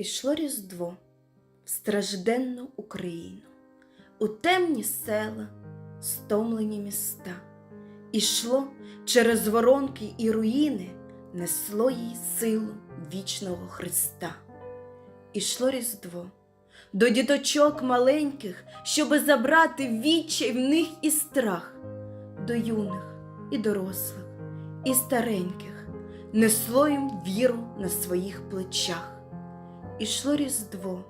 Ішло Різдво в стражденну Україну, у темні села, стомлені міста. Ішло через воронки і руїни, несло їй силу вічного Христа. Ішло Різдво до діточок маленьких, щоби забрати відчай в них і страх, до юних і дорослих, і стареньких, несло їм віру на своїх плечах. Ішло Різдво,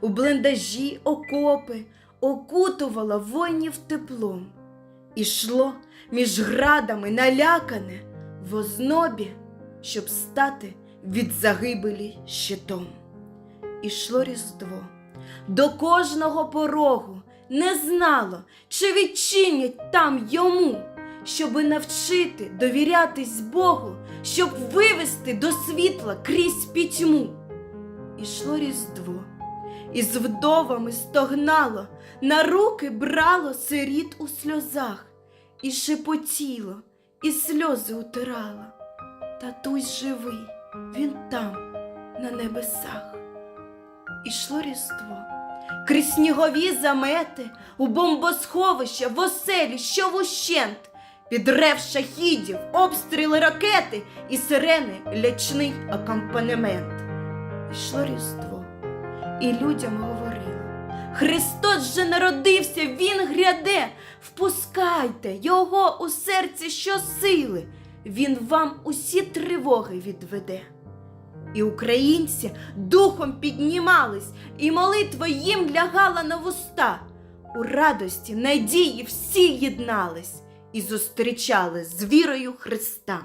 у блиндажі окопи окутувало воїнів теплом. Ішло між градами налякане в ознобі, щоб стати від загибелі щитом. Ішло Різдво, до кожного порогу не знало, чи відчинять там йому, щоби навчити довірятись Богу, щоб вивести до світла крізь пітьму. Ішло Різдво, і з вдовами стогнало, на руки брало сиріт у сльозах, і шепотіло, і сльози утирало. Татусь живий, він там, на небесах. Ішло Різдво, крізь снігові замети, у бомбосховища, в оселі, що вущент, під рев шахідів, обстріли ракети і сирени лячний акомпанемент. Ішло Різдво, і людям говорили: Христос же народився, Він гряде, впускайте Його у серці щосили, Він вам усі тривоги відведе. І українці духом піднімались, і молитва їм лягала на вуста. У радості, надії всі єднались і зустрічали з вірою Христа.